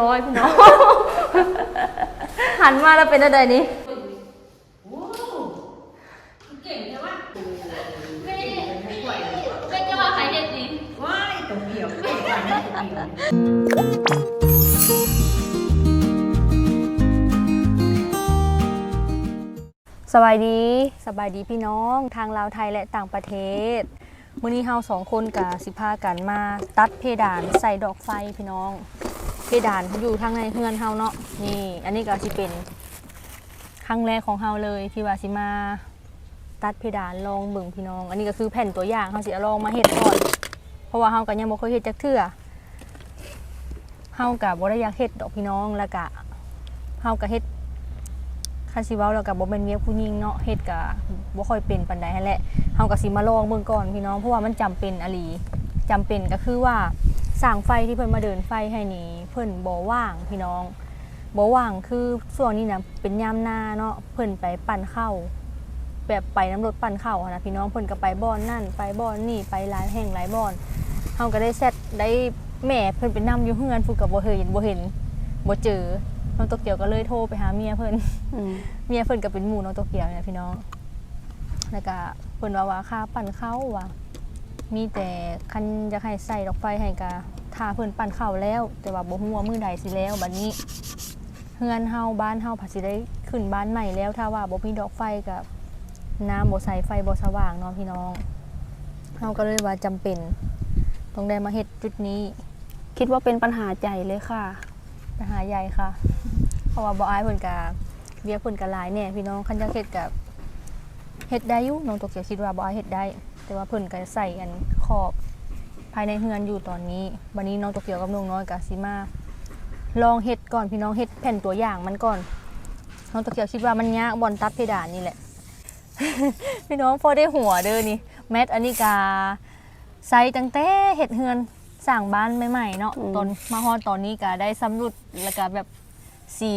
ร้อยพี่น้อง หันมาแล้วเป็นอะไรนี่เก่งใช่ปะไม่ไม่ไม่จะว่าใครเด็ดดีว้ายตัวเหี่ยวตัวเหี่ยวตัวเหี่ยวสบายดีสบายดีพี่น้องทางลาวไทยและต่างประเทศมื้อนี้เฮาสองคนกับสิพากันมา ตัดเพดานใส่ดอกไฟพี่น้อง เพดานอยู่ทางในเฮือนเฮาเนาะนี่ อันนี้ก็สิเป็นครั้งแรกของเฮาเลยที่ว่าสิมาตัดเพดานลองเบิ่งพี่น้อง อันนี้ก็คือแผ่นตัวอย่างเฮาสิเอาลองมาเฮ็ดก่อน เพราะว่าเฮาก็ยังบ่เคยเฮ็ดจักเทื่อเฮาก็บ่ได้อยากเฮ็ดดอกพี่น้องแล้วก็เฮาก็เฮ็ดคันสิเว้าแล้วก็บ่แม่นเวียผู้หญิงเนาะเฮ็ดก็บ่ค่อยเป็นปานใดแหละเฮาก็สิมาลองเบิ่งก่อนพี่น้องเพราะว่ามันจำเป็นอะลีจำเป็นก็คือว่า สร้างไฟที่เพิ่นมาเดินไฟให้นี่เพิ่นบ่ว่างพี่น้องบ่ว่างคือช่วงนี้น่ะเป็นยามหน้าเนาะเพิ่นไปปั่นข้าวแบบไปน้ำรถปั่นข้าวอะนะพี่น้องเพิ่นก็ไปบ่อนนั่น ไปบ่อนนี่ไปหลายแห่งหลายบ่อนเฮาก็ได้เซตได้แม่เพิ่นไปนํอยู่เฮือนฟูก็บ่เห็นบ่เห็นบ่เจอน้องโตเกียวก็เลยโทรไปหาเมียเพิ่นเมียเพิ่นก็เป็นหมู่น้องโตเกียวเนี่ยพี่น้องแล้วก็เพิ่นว่าว่าค่าปั่นข้าวว่า มีแต่คันจะให้ใส่ดอกไฟให้ก็ถ้าเพิ่นปั่นข้าวแล้ว แต่ว่าบ่ฮู้ว่ามื้อใดสิแล้วบัดนี้เฮือนเฮาบ้านเฮาผัดสิได้ขึ้นบ้านใหม่แล้ว ถ้าว่าบ่มีดอกไฟก็น้ำบ่ใส่ไฟบ่สว่างเนาะพี่น้องเฮาก็เลยว่าจำเป็นต้องได้มาเฮ็ดจุดนี้ คิดว่าเป็นปัญหาใจเลยค่ะ ปัญหาใหญ่ค่ะ เพราะว่าบ่อายเพิ่นกะเบียกเพิ่นกะหลายแน่พี่น้องคันอยากเฮ็ดกับเฮ็ดได้อยู่น้องตกเกียวคิดว่าบ่อายเฮ็ดได้ แต่ว่าเพิ่นก็ใส่อันขอบภายในเฮือนอยู่ตอนนี้วันนี้น้องตกเกียวกับน้องน้อยกะสิมาลองเฮ็ดก่อนพี่น้องเฮ็ดแผ่นตัวอย่างมันก่อน น้องตกเกียวคิดว่ามันยากบอนตัดเพดานนี่แหละ พี่น้องพอได้หัวเด้อนี่แมทอันนี้กาใส่ตั้งแต่เฮ็ดเฮือนสร้างบ้านใหม่ๆเนาะอืมตอนมาฮอดตอนนี้ก็ได้สำรุดแล้วก็แบบสี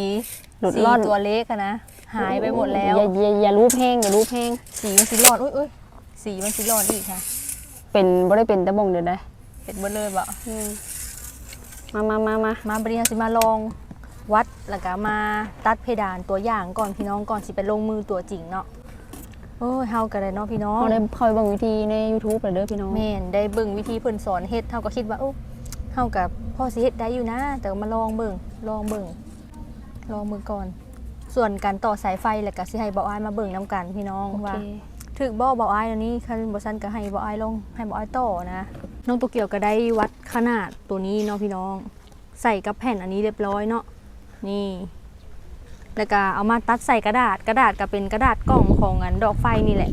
หลุดสีร่อนตัวเล็กอะนะหายไปหมดแล้วอย่าอย่าอย่ารู้เพลงอย่ารู้เพลงสีมันสีรอดอุ้ยอุ้ย สีมันสีรอดอีกค่ะเป็นบ่ได้เป็นตะบงเดี๋ยวได้เห็นหมดเลยบ่มามามามามาบริหารสิมาลองวัดแล้วก็มาตัดเพดานตัวอย่างก่อนพี่น้องก่อนสิไปลงมือตัวจริงเนาะโอ้ยเฮากันเลยเนาะพี่น้องเขาได้คอยเบิ่งวิธีใน YouTube เลยเด้อพี่น้องแม่นได้เบิ่งวิธีเพิ่นสอนเฮ็ดเฮาก็คิดว่าโอ้เฮากับพ่อสิเฮ็ดได้อยู่นะ แต่ก็มาลองเบิ่งลองเบิ่งลองมือก่อน ส่วนการต่อสายไฟแล้วก็สิให้เบาอ้ายมาเบิ่งนํกันพี่น้องโอว่าเค ถึกบ่เบาอ้ายอันนี้คันบ่ซันก็ให้เบาอ้ายลงให้เบาอ้ายต่อนะน้องตัวเกี่ยวก็ได้วัดขนาดตัวนี้เนาะพี่น้อง ใส่กับแผ่นอันนี้เรียบร้อยเนาะนี่ แล้วก็เอามาตัดใส่กระดาษกระดาษก็เป็นกระดาษกล่องของอันดอกไฟนี่แหละ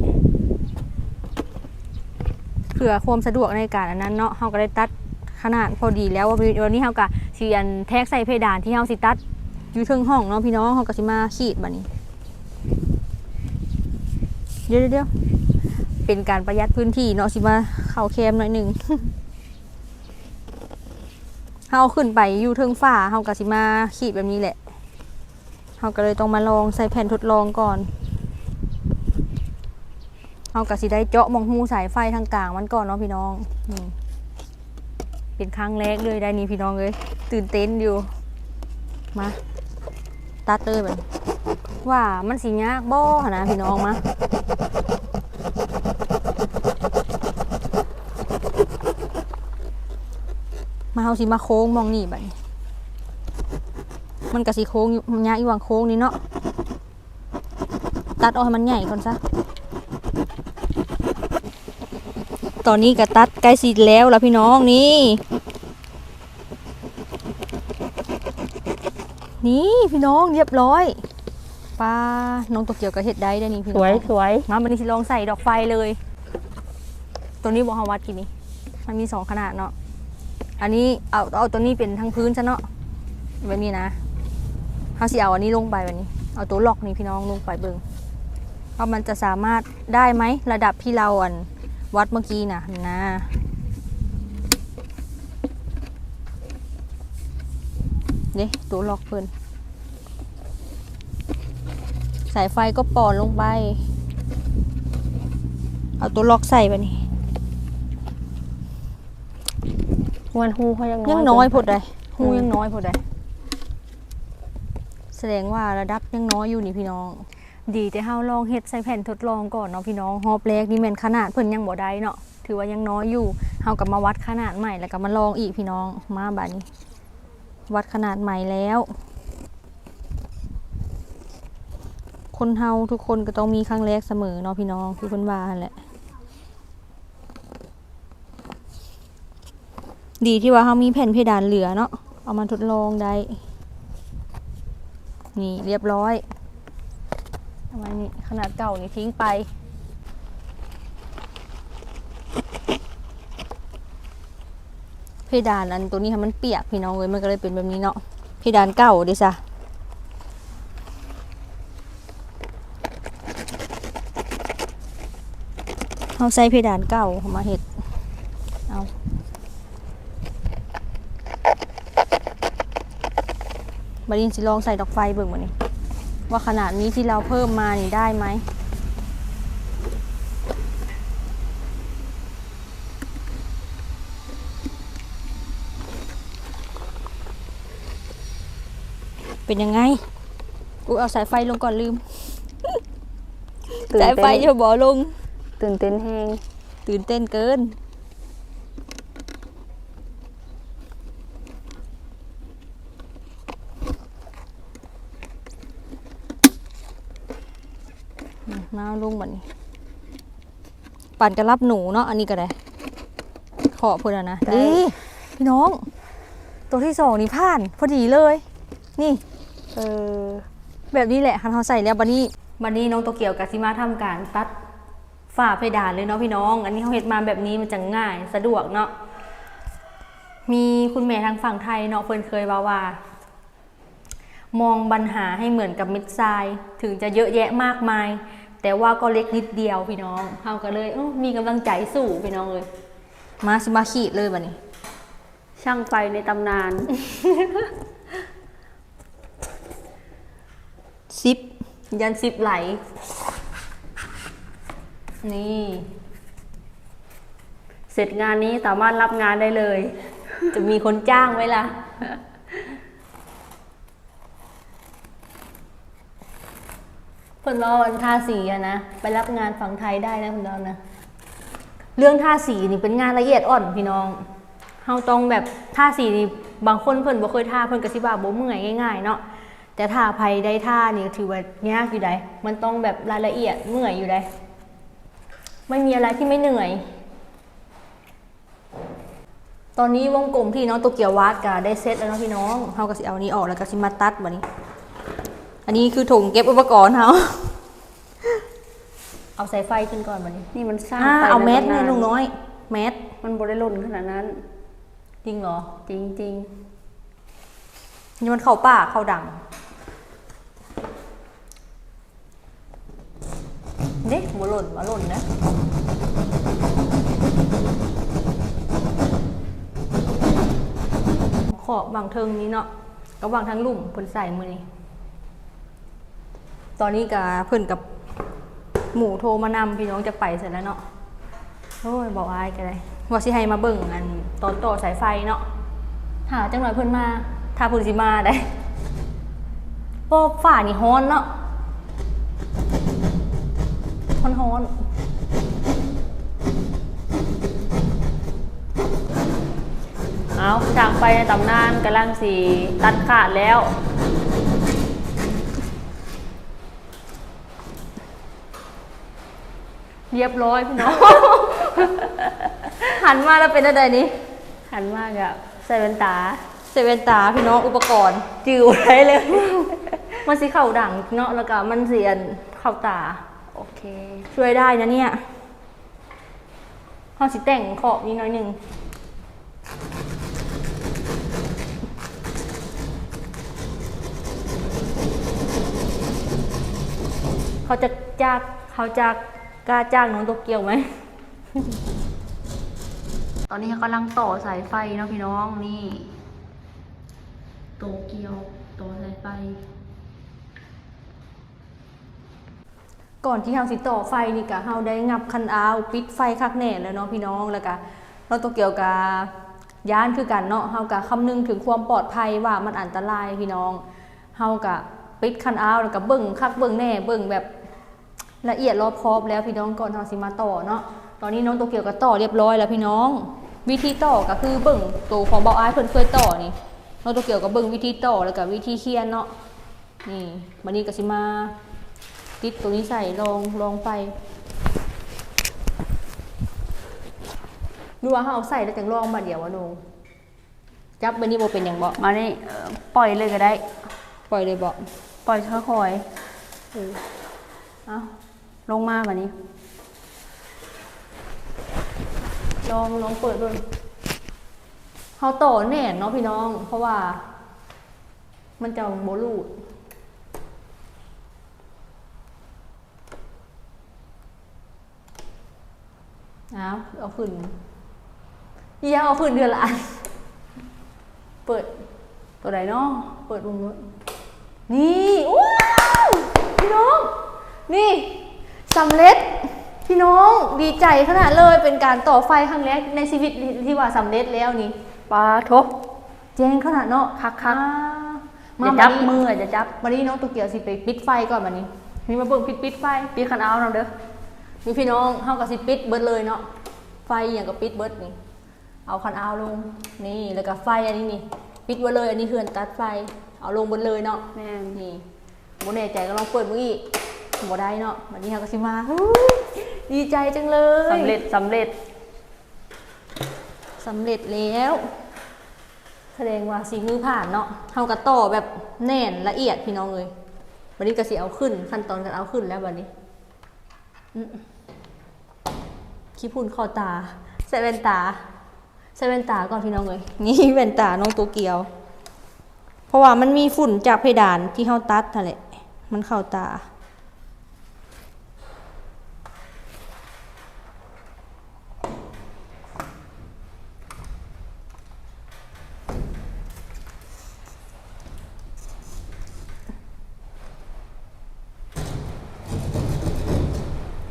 เพื่อความสะดวกในการอันนั้นเนาะเฮาก็ได้ตัดขนาดพอดีแล้ววันนี้เฮาก็สิอันแทกใส่เพดานที่เฮาสิตัดอยู่เทึงห้องเนาะพี่น้องเฮาก็สิมาขีดบัดนี้ เดี๋ยวเดี๋ยวเป็นการประหยัดพื้นที่เนาะสิมาเข้าแคมหน่อยหนึ่งเฮาขึ้นไปอยู่เทิงฝ้าเฮาก็สิมาขีดแบบนี้แหละเฮาก็เลยต้องมาลองใส่แผ่นทดลองก่อนเอากะสิได้เจาะมองหูสายไฟทางกลางมันก่อนเนาะพี่น้องนี่เป็นครั้งแรกเลยได้นี่พี่น้องเลยตื่นเต้นอยู่มาตัดเลยแบบ ว่ามันสียากบ่หนะพี่น้องมามาเอาสิมาโค้งมองนี่บัดนี้มันกะสิโค้งยากอยู่วางโค้งนี่เนาะตัดออกให้มันใหญ่ก่อนซะตอนนี้ก็ตัดใกล้สิแล้วล้วพี่น้องนี่นี่พี่น้องเรียบร้อย ป้าน้องตกเกียวกับเห็ดได้ได้อนี่พี่สน้องวยสวยมาบันนี้สิลองใส่ดอกไฟเลย ตัวนี้บอกฮาวัดกี่นี่มันมีสองขนาดเนาะอันนี้เอาเอาตัวนี้เป็นทั้งพื้นซะเนาะแบบนี้นะเขาสิเอาอันนี้ลงไปแบบนี้ เอาตัวล็อกนี่พี่น้องลงไปเบิ่งว่ามันจะสามารถได้ไหมระดับที่เราอันวัดเมื่อกี้นะนะนี่ตัวล็อกเพิ่น สายไฟก็ปอนลงไป เอาตัวล็อกใส่ไปนี่มวนฮูเขายังน้อยยังน้อยพเกิดเลยหูยังน้อยพดเลยแสดงว่าระดับยังน้อยอยู่นี่พี่น้อง ดีแต่เฮาลองเฮ็ดใส่แผ่นทดลองก่อนเนาะพี่น้องฮอบแรกนี่แม่นขนาดเพิ่นยังบ่ได้เนาะถือว่ายังน้อยอยู่เฮาก็มาวัดขนาดใหม่แล้วก็มาลองอีกพี่น้องมาบัดนี้ วัดขนาดใหม่แล้ว คนเฮาทุกคนก็ต้องมีครั้งแรกเสมอเนาะพี่น้องคือเพิ่นว่านแหละดีที่ว่าเฮามีแผ่นเพดานเหลือเนาะเอามาทดลองได้ นี่เรียบร้อยเอาไว้นี่ขนาดเก่านี่ทิ้งไป เพดานอันตัวนี้ค่ะมันเปียกพี่น้องเลยมันก็เลยเป็นแบบนี้เนาะเพดานเก่าดิซะ เอาใส่เพดานเก่าเอามาเห็ดเอาบารินสิลองใส่ดอกไฟเบิ่งมานี่ว่าขนาดนี้ที่เราเพิ่มมานี่ได้ไหมเป็นยังไง กูเอาสายไฟลงก่อนลืมตื่นสายไฟเต้นจะบ่ลง ตื่นเต้นแฮงตื่นเต้นเกินอืมมาลงบัดนี้ปั่นกระลับหนูเนาะอันนี้ก็ได้ขอเพื่อนนะดีพี่น้อง ตัวที่สองนี่ผ่าน พอดีเลย นี่เออแบบนี้แหละคันเขาใส่แล้วบันนี้บันนี้น้องโตเกียวกับซิมาทำการตัด ฝ้าเพดานเลยเนาะพี่น้อง อันนี้เขาเฮ็ดมาแบบนี้มันจะง่ายสะดวกเนาะมีคุณแม่ทางฝั่งไทยเนาะเพิ่นเคยว่าว่า มองปัญหาให้เหมือนกับเม็ดทราย ถึงจะเยอะแยะมากมาย แต่ว่าก็เล็กนิดเดียวพี่น้องเฮาก็เลยเอ้ามีกำลังใจสู้พี่น้องเลยมาสิมาขีดเลยบัดนี้ ช่างไฟในตำนานซิปยันซิปไหล นี่ เสร็จงานนี้สามารถรับงานได้เลย จะมีคนจ้างไหมล่ะเพิ่นรอวันทาสีอะนะ ไปรับงานฝั่งไทยได้นะคุณดอนนะ เรื่องทาสีนี่เป็นงานละเอียดอ่อนพี่น้องเฮาต้องแบบทาสีนี่บางคนเพิ่นบ่เคยทาเพิ่นก็สิว่าบ่เมื่อยง่ายๆเนาะแต่ถ้าภัยได้ท่านี่ถือว่ายากอยู่ได้มันต้องแบบรายละเอียดเมื่อยอยู่ได้ ไม่มีอะไรที่ไม่เหนื่อย ตอนนี้วงกลมที่น้องโตเกียววาดก็ได้เซตแล้วเนาะพี่น้องเฮาก็สิเอาอันนี้ออกแล้วก็สิมาตัดบัดนี้ อันนี้คือถุงเก็บอุปกรณ์เฮาเอาสายไฟขึ้นก่อนบัดนี้นี่มันสร้างอ่าไฟเอาในแมสตำให้นานลุงน้อย แมสมันบริล่นขนาดนั้น จริงเหรอ จริงนี่มันเข้าป่าเข้าดัง เด็กบ่หล่นมาหล่นนะขอบบางเทิงนี้เนาะก็บางทั้งลุ่มเพิ่นใส่มือนี้ตอนนี้กับเพิ่นกับหมูโทรมานำพี่น้องจะไปเสร็จแล้วเนาะโอ้ยบอกอายกันเลยว่าสิให้มาเบิ่งอันตอนต่อสายไฟเนาะหาจังหน่อยเพิ่นมาถ้าเพิ่นสิมาได้เพราะฝ่านี่ฮ้อนเนาะ ฮ้อนฮ้อนๆเอาช่างไฟในตำนานกำลังสีตัดขาดแล้วเรียบร้อยพี่น้อง หันมาแล้วเป็นอะไรนี้ หันมากอะใส่แว่นตาเซเว่นตาพี่น้องอุปกรณ์ จิ๋วได้เลย มันสีเข่าดังเนาะแล้วก็มันเสียนเข่าตาโอเค ช่วยได้นะเนี่ยห้องสิแต่งขอบนิดหน้อยหนึ่งเขาจะจ้างเขาจะกล้าจ้างน้องโตเกียวไหม ตอนนี้เขากำลังต่อสายไฟเนาะพี่น้องนี่ โตเกียวต่อสายไฟ ก่อนที่เฮาสิต่อไฟนี่ก็เฮาได้งับคันอาวปิดไฟคักแน่แล้วเนาะพี่น้องแล้วก็เราตัวเกี่ยวกับย่านคือกันเนาะเฮาก็คำนึงถึงความปลอดภัยว่ามันอันตรายพี่น้องเฮาก็ปิดคันเอาท์แล้วก็เบิ่งคักเบิ่งแน่เบิ่งแบบละเอียดรอบคอบแล้วพี่น้องก่อนเฮาสิมาต่อเนาะตอนนี้น้องโตเกี่ยวก็ต่อเรียบร้อยแล้วพี่น้อง วิธีต่อก็คือเบิ่งตัวของเบาอ้ายเพิ่นเคยต่อนี่น้องโตเกี่ยวก็เบิ่งวิธีต่อแล้วก็วิธีเขียนเนาะนี่บัดนี้ก็สิมา ติดตัวนี้ใส่ลองลองไปดูว่าเขาเอาใส่แล้วจังลองมาเดี๋ยววะหนูจับบันนี้โบเป็นอย่างบอกมานี่เอ่อปล่อยเลยก็ได้ ปล่อยเลยบอกปล่อยค่อยเออๆเอาลงมาแบบนี้ ลองลองเปิดด้วยเขาต่อแน่นเนาะพี่น้อง เพราะว่า มันจะโบลูด เอาเอาขึ้นอียาเอาขึ้นเดือนละอัน เปิดตัวไหนเนาะเปิดวงนู้นนี่ว้าวพี่น้อง นี่สำเร็จ พี่น้องดีใจขนาดเลยเป็นการต่อไฟครั้งแรกในชีวิตที่ว่าสำเร็จแล้วนี่ปลาทบเจ๊งขนาดเนาะคักคักอ่าๆอย่าจับมืออย่าจับวันนี้น้องตัวเกียวสิไปปิดไฟก่อนวันนี้นี่มาเบิ่งปิดปิดไฟปีคันเอาเราเด้อ มีพี่น้องเฮากับสิปิดเบิดเลยเนาะ ไฟอย่างกับปิดเบิดนี่ เอาคันเอาลง นี่แล้วก็ไฟอันนี้นี่ ปิดไว้เลย อันนี้เฮือนตัดไฟ เอาลงเบิดเลยเนาะ แม่นนี่โมแน่ใจก็ลองเปิดมืออีกบ่ได้เนาะวันนี้เฮาก็สิมาฮู้ดีใจจังเลยสำเร็จสำเร็จสำเร็จแล้ว แสดงว่าสีมือผ่านเนาะเฮาก็ต่อแบบแน่นละเอียดพี่น้องเลยวันนี้ก็สิเอาขึ้น ขั้นตอนการเอาขึ้นแล้ววันนี้อื้อ ขี้พุ่นเข้าตาใส่แว่นตาใส่แว่นตาก่อนพี่น้องเลยนี่แว่นตาน้องตัวเกียว เพราะว่ามันมีฝุ่นจากเพดานที่เฮาตัดนั่นแหละมันเข้าตา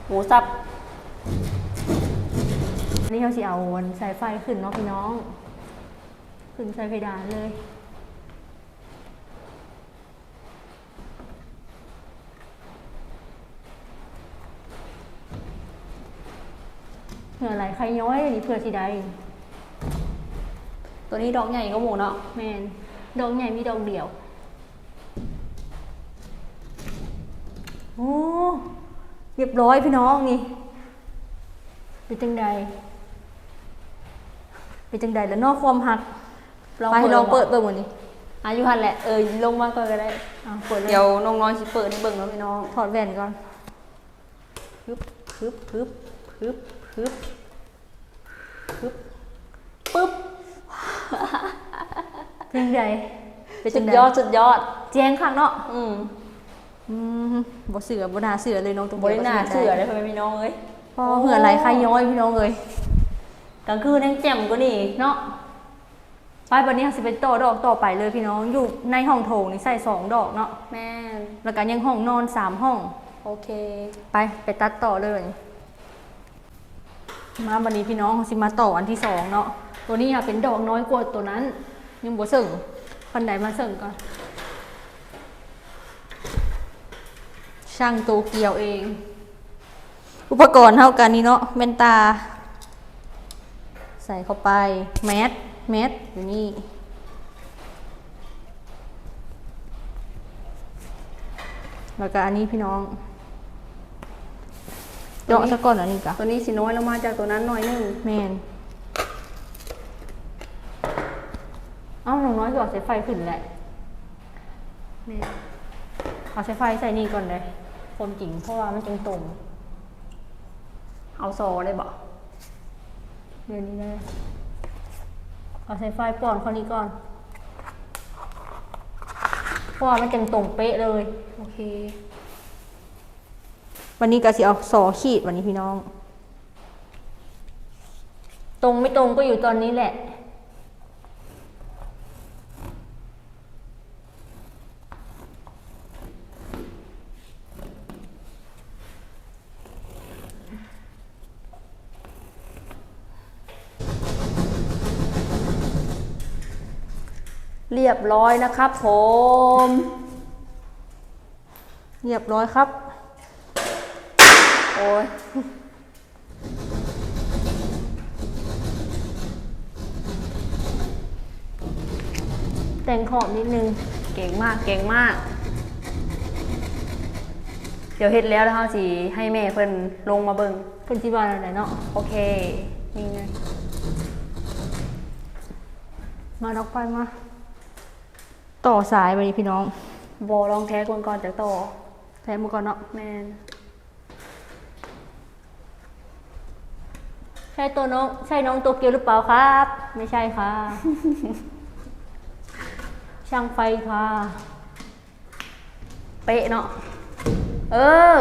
หมูสับ นนี้เราสิเอาวันสายไฟขึ้นเนาะพี่น้อง ขึ้นใส่เพดานเลยเผื่ออะไรใครย้อยอันนี้เผื่อสิได้ตัวนี้ดอกใหญ่ก็หมูเนาะแมนดอกใหญ่มีดอกเดียวโอ้เรียบร้อยพี่น้องนี่เป็นจังใด เป็นจังใดแล้วนอกความหักไปลองเปิดเบิ่งวันนี้อายุหันแหละเออลงมาก่อนก็ได้อะเปิดเลยเดี๋ยวน้องน้อยสิเปิดให้เบิ่งเนาะพี่น้องถอดแว่นก่อนฮึบฮึบฮึบฮึบฮึบฮึบปึ๊บเป็นจังใดเป็นสุจัดงใดยอดสุดยอด แจ้งข้างเนาะอืมอืมบ่เสือบ่นาเสือเลยน้องตัวบริหน้าเสือได้พ่อแม่พี่น้องเอ้ย พอเหือไหลใครย้อยพี่น้องเลย กลางคืนยังแจ่มกว่านี่เนาะไปวันนี้เราสิไปต่อดอกต่อไปเลยพี่น้องอยู่ในห้องโถงนี่ใส่สองดอกเนาะแม่นแล้วก็ยังห้องนอนสามห้อง โอเค ไปไปตัดต่อเลย มาวันนี้พี่น้องสิมาต่ออันที่สองเนาะตัวนี้ค่ะเป็นดอกน้อยกว่าตัวนั้น ยังบ่เสิ่งคันใดมาเสิ่งก่อนช่างโตเกียวเอง อุปกรณ์เท่ากันนี่เนาะแว่นตาใส่เข้าไปแมสแมสอยู่นี่แล้วก็อันนี้พี่น้องเจาะซะก่อนอันนี้กะตัวนี้สิน้อยลงมาจากตัวนั้นหน่อยหนึงแมนเอ้าหนูน้อยก็เอาสายไฟขึ้นแหละแม่เอาสายไฟใส่นี่ก่อนเลยคนจริงเพราะว่ามันจังตรงเอาโซได้บ่ เดี๋ยวนี้ได้เอาสายไฟป้อนข้อนี้ก่อนเพราะว่ามันจังตรงเป๊ะเลย โอเค วันนี้ก็สิเอาสอขีดวันนี้พี่น้อง ตรงไม่ตรงก็อยู่ตอนนี้แหละ เรียบร้อยนะครับผม เรียบร้อยครับ โอ้ยแต่งขอบนิดนึง เก่งมาก เก่งมาก เดี๋ยวเฮ็ดแล้วแล้วเฮาสิให้แม่เพิ่นลงมาเบิ่งเพิ่นสิว่าอะไรเนาะ โอเค นี่ไงมาดอกไฟมา ต่อสายไปนี่พี่น้องบอลองแท้คนก่อนจากต่อแทนมือก่อนเนาะแมนใช่ตัวน้องใช่น้องโตเกียวหรือเปล่าครับ ไม่ใช่ค่ะ ช่างไฟค่ะ เป๊ะเนาะเออ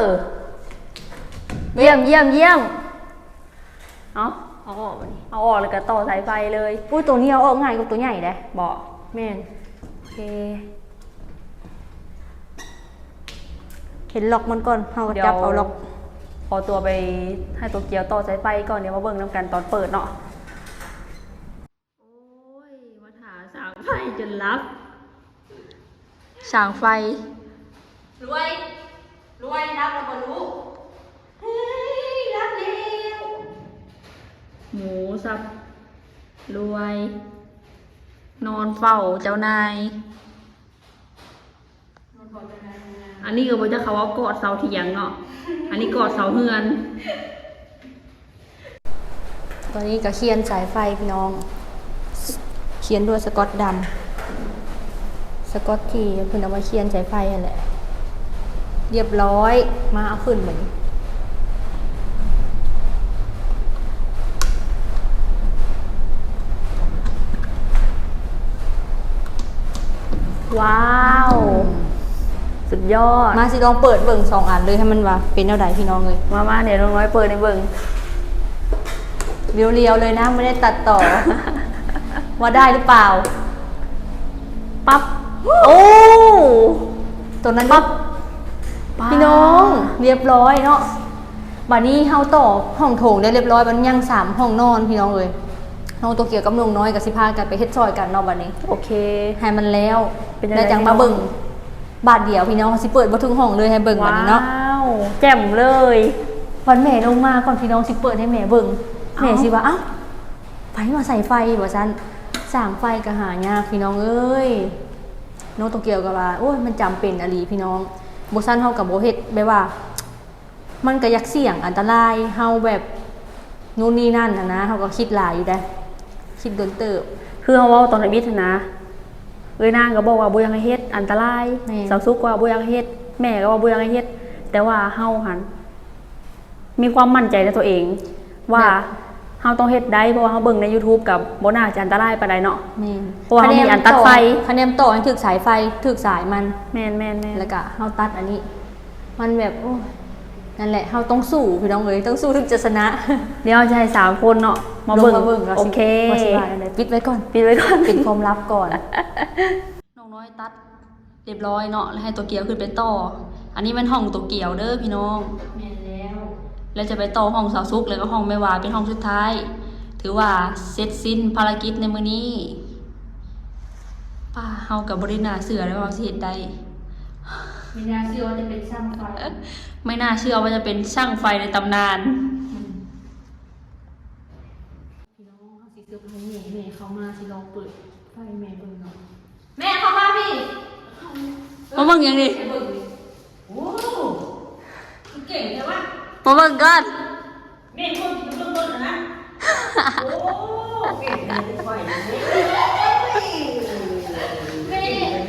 เยี่ยมเยี่ยมเยี่ยมเอาเอาออกมานี่เอาออกแล้วก็ต่อสายไฟเลย อุ้ยตัวนี้เอาออกง่ายกว่าตัวใหญ่เลยบอกแม่นโอ เค เห็นล็อกมันก่อนเอาจับเอาล็อก พอตัวไปให้ตัวเกียวต่อสายไฟก่อนเดี๋ยวมาเบิ่งน้ำกันตอนเปิดเนาะ โอ้ยมาถาสางไฟจนรับ สางไฟ รวย รวยรับเราบรู้เฮ้ยรับเร็วหมูสับ รวย นอนเฝ้าเจ้านายอันนี้ก็บ่จะเขาว่ากอดเสาเถียงเนาะ อันนี้กอดเสาเฮือน ตอนนี้ก็เคียนสายไฟพี่น้อง เคียนด้วยสกอตดำสกอตที่เพิ่นเอามาเคียนสายไฟนั่นแหละ เรียบร้อยมาเอาขึ้นเหมือน ว้าว สุดยอด มาสิลองเปิดเบิ่งสองอันเลยให้มันว่าเป็นแนวใดพี่น้องเลยมามาเดี๋ยวน้องน้อยเปิดในเบิ่งเรียวๆเลยนะไม่ได้ตัดต่อ ว่าได้หรือเปล่า ปั๊บ โอ้ ตัวนั้นปั๊บ พี่น้องเรียบร้อยเนาะบัดนี้เฮาต่อห้องโถงได้เรียบร้อยมันยังสามห้องนอนพี่น้องเลย น้องตัวเกี่ยวกับลุงน้อยกับสิพากันไปเฮ็ดซอยกันเนาะบัดนี้โอเคให้มันแล้วเป็นยังไง แล้วจังมาเบิ่งบาทเดียวพี่น้องสิเปิดบ่ถึงห้องเลยให้เบิ่งบัดนี้เนาะว้าวแจ่มเลย วันแม่ลงมาก่อนพี่น้องสิเปิดให้แม่เบิ่งเอ้าแม่สิว่าเอ้าไฟมาใส่ไฟว่าซั่นสร้างไฟก็หายากพี่น้องเอ้ยน้องตัวเกี่ยวกับว่าโอ้ยมันจำเป็นอหลีพี่น้องบ่ซั่นเฮากับบ่เฮ็ดแบบว่า มันก็อยักเสี่ยงอันตรายเฮาแบบนู่นนี่นั่นนะนะเฮาก็คิดหลายอยู่ได้อ คิดโดนเติบ คือเขาเว่าตอนในบิทนะเอ้ยนางก็บอกว่าบุยังให้เฮ็ดอันตรายแม่ สาวซุกว่าบุยังให้เฮ็ดแม่ก็ว่าบุยังให้เฮ็ด แต่ว่าเฮาหัน มีความมั่นใจในตัวเอง ว่าเฮาต้องเฮ็ดได้เพราะว่าเฮาเบิ่งใน YouTube กับบ่น่าจะอันตรายปานใดเนาะ แม่นเพราะว่ามันมีอันตัดไฟ คะแนนต่อให้ถึกสายไฟถึกสายมัน แม่นแม่นแม่นแล้วก็เฮาตัดอันนี้ มันแบบโอ้ย นั่นแหละเฮาต้องสู้พี่น้องเอ้ยต้องสู้ถึงจะชนะ เดี๋ยวจะให้สามคนเนาะมาลเบิ่งมาเบิ่งว่าโอสิเคว่าสิว่าอะไรปิดไว้ก่อนปิดไว้ก่อนเป็นความลับก่อนน้องน้อยตัดเรียบร้อยเนาะแล้วให้ตัวเกียวขึ้นเป็นต่อ อันนี้เป็นห้องตัวเกียวเด้อพี่น้องแม่นแล้วแล้วจะไปต่อห้องสาวซุกแล้วก็ห้องแม่วาเป็นห้องสุดท้าย ถือว่าเสร็จสิ้นภารกิจในมื้อนี้ป้าเฮากับบริณาเสือแล้วว่าสิเฮ็ดได้ มีนาเชื่อว่าจะเป็นช่างไฟไม่น่าเชื่อว่าจะเป็นช่างไฟในตำนาน พี่น้องเฮาสิซื้อให้แม่แม่เข้ามาสิลองเปิดไฟแม่เบิ่งเนาะแม่เข้ามาพี่มาเบิ่งยังดิให้เบิ่งดิโอ้เก่งแต่ว่ามาเบิ่งก่อน แม่คนที่เบื้องต้นนะโอ้เก่งเลยค่อยเลย แม่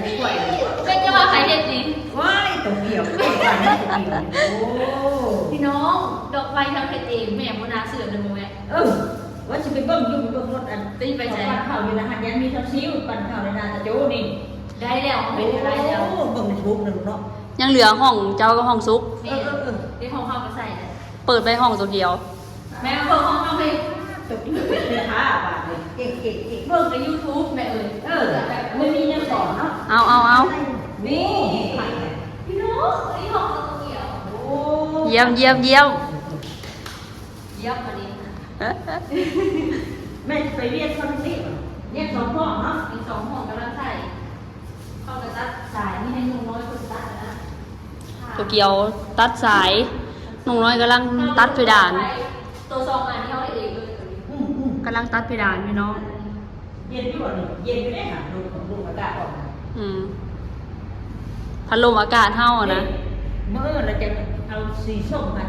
ไม่ค่อยเลย แม่จะว่าใครเด็ดจริง ว้ายตัวเกี่ยวตัวกว่านี้ตัวเกี่ยวโอ้ พี่น้อง ดอกไฟทำเผ็ดเองแม่โมนาเสือเลยโมแม่เออว่าจะไปเบิ่งอยู่เบิ่งรถอันปั่นข่าวอยู่นะฮะยันมีทั้งซิวปั่นข่าวในนาตะโจนี่ได้แล้วเป็นได้แล้วโอ้เบิ่งในทุกหนึ่งเนาะยังเหลือห้องเจ้ากับห้องซุกเออเออเออได้ห้องเข้าก็ใส่เลยเปิดไปห้องตัวเดียว แม่เปิดห้องเข้าไปตกที่เป็นค้าบาทเลยเก่งเก่งเก่งเปิดในยูทูบแม่เอ่ยเออไม่มียังสอนเนาะเอาเอาเอานี่พี่น้องนี่ห้องตัวเกี่ยว โอ้ เยี่ยมเยี่ยมเยี่ยมเยี่ยมมาดิแม่ไปเรียกคนนี้เรียกสองพ่อเนาะมีสองห้องกำลังใส่เข้ากระตัดสายนี่ให้นุ่งน้อยคนตัดนะรตัวเกียวตัดสายน้องน้อยกำลังตัดเพดาน ตัวซองอันที่เขาเองเลยอืมอืมกำลังตัดเพดานพี่น้องเย็นอยู่บ่นี่เย็นอยู่ได้ค่ะดูดูอากาศออกนะอืมพัดลมอากาศเท่าอะนะเมื่อเราจะ เอาสีส้มกัน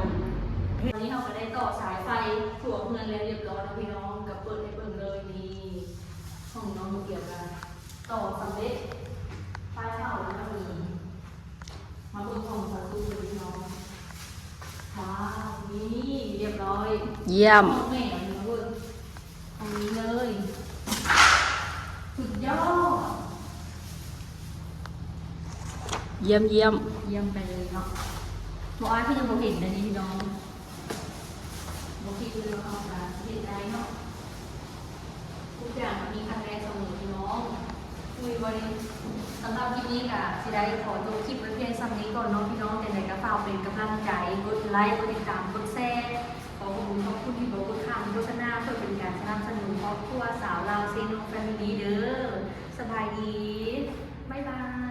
วันนี้เราก็ได้ต่อสายไฟถั่วเงินแล้วเรียบร้อยแล้วพี่น้องกับเปิดให้เบิ่งเลยนี่ห้องน้องมาเกี่ยวกันต่อสำเร็จไฟเข้าแล้วก็มีมาเบิ่งห้องสาธุเลยพี่น้องว้าวนี่เรียบร้อยเยี่ยมห้องแม่ของเราเบิ่งห้องนี้เลยสุดยอดเยี่ยมเยี่ยมเยี่ยมไปเลยเนาะ บอกว่าพี่ยังบอกเห็นนะนี่พี่น้องบอกพี่คือเราเอามาเห็นได้เนาะทุกอย่างมันมีขั้นแรกเสมอพี่น้องคุยวันนี้สำหรับคลิปนี้ค่ะสิได้ขอตัวคลิปไว้เพียงซ้ำนี้ก่อนเนาะพี่น้องแต่ไหนก็ฝากเป็นกำลังใจกดไลค์กดติดตามกดแชร์ขอขอบคุณขอบคุณที่บอกกดข้ามโฆษณาเพื่อเป็นการสนับสนุนครอบครัวสาวลาวเซโนแฟมิลี่เด้อสบายดีบ๊ายบาย